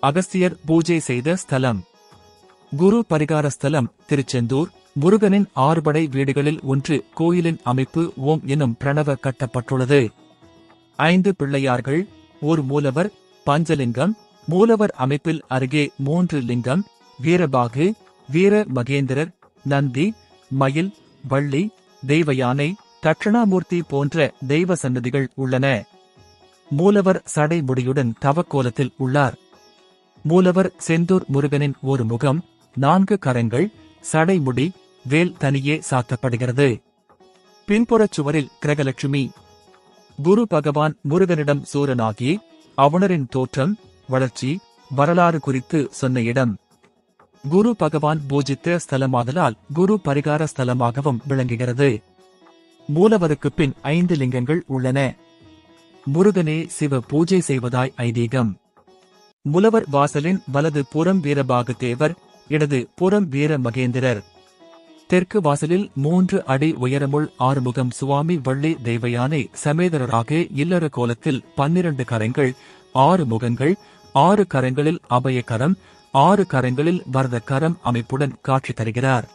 அகஸ்தியர் பூஜை செய்த ஸ்தலம். குரு பரிகார ஸ்தலம் திருச்செந்தூர். முருகனின் ஆறுபடை வீடுகளில் ஒன்று கோயிலின் அமைப்பு ஓம் எனும் பிரணவ கட்டப்பட்டுள்ளது. ஐந்து பிள்ளையார்கள் ஒரு மூலவர் பஞ்சலிங்கம். மூலவர் அமைப்பில் அருகே மூன்று லிங்கம் வீரபாகு வீர மகேந்திரர் நந்தி மயில் வள்ளி தெய்வயானை தட்சணாமூர்த்தி போன்ற தெய்வ சன்னதிகள் உள்ளன. மூலவர் சடைமுடியுடன் தவக்கோலத்தில் உள்ளார். மூலவர் செந்தூர் முருகனின் ஒரு முகம் நான்கு கரங்கள் சடைமுடி வேல் தனியே சாத்தப்படுகிறது. பின்புறச் சுவரில் கிரகலட்சுமி. குரு பகவான் முருகனிடம் சூரனாகி அவனரின் தோற்றம் வளர்ச்சி வரலாறு குறித்து சொன்ன இடம். குரு பகவான் பூஜித்த ஸ்தலமாதலால் குரு பரிகார ஸ்தலமாகவும் விளங்குகிறது. மூலவருக்கு பின் ஐந்து லிங்கங்கள் உள்ளன. முருகனே சிவ பூஜை செய்வதாய் ஐதீகம். முலவர் வாசலின் வலது புறம் வீரபாகு தேவர் இடது புறம் வீர மகேந்திரர் தெற்கு வாசலில் மூன்று அடி உயரமுள் ஆறுமுகம் சுவாமி வள்ளி தெய்வயானை சமேதரராக இல்லற கோலத்தில் பன்னிரண்டு கரங்கள் ஆறு முகங்கள் ஆறு கரங்களில் அபயக்கரம் ஆறு கரங்களில் வரத கரம் அமைப்புடன் காட்சி தருகிறார்.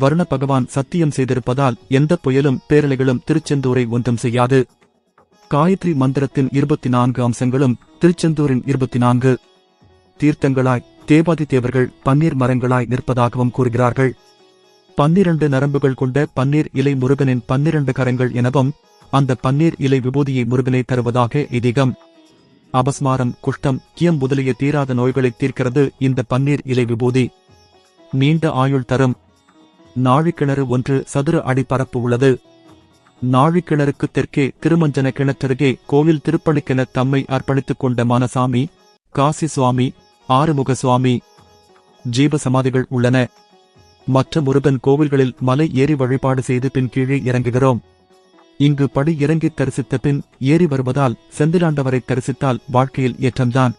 வருண பகவான் சத்தியம் செய்திருப்பதால் எந்த புயலும் பேரலைகளும் திருச்செந்தூரை ஒன்றும் செய்யாது. காயத்ரி மந்திரத்தின் இருபத்தி நான்கு அம்சங்களும் திருச்செந்தூரின் இருபத்தி நான்கு தீர்த்தங்களாய் தேவாதி தேவர்கள் பன்னீர் மரங்களாய் நிற்பதாகவும் கூறுகிறார்கள். பன்னிரண்டு நரம்புகள் கொண்ட பன்னீர் இலை முருகனின் பன்னிரண்டு கரங்கள் எனவும் அந்த பன்னீர் இலை விபூதியை முருகனை தருவதாக இதிகம் அபஸ்மாரம் குஷ்டம் கியம் முதலிய தீராத நோய்களை தீர்க்கிறது இந்த பன்னீர் இலை விபூதி. நீண்ட ஆயுள் தரும். நாழிக்கிணறு ஒன்று சதுர அடி பரப்பு உள்ளது. நாழிக்கிணறுக்கு தெற்கே திருமஞ்சன கிணற்றருகே கோவில் திருப்பணிக்கென தம்மை அர்ப்பணித்துக் கொண்ட மானசாமி காசி சுவாமி ஆறுமுக சுவாமி ஜீவ சமாதிகள் உள்ளன. மற்ற முருகன் கோவில்களில் மலை ஏறி வழிபாடு செய்து பின் கீழே இறங்குகிறோம். இங்கு படி இறங்கி தரிசித்த பின் ஏறி வருவதால் செந்திலாண்டவரை தரிசித்தால் வாழ்க்கையில் ஏற்றம்தான்.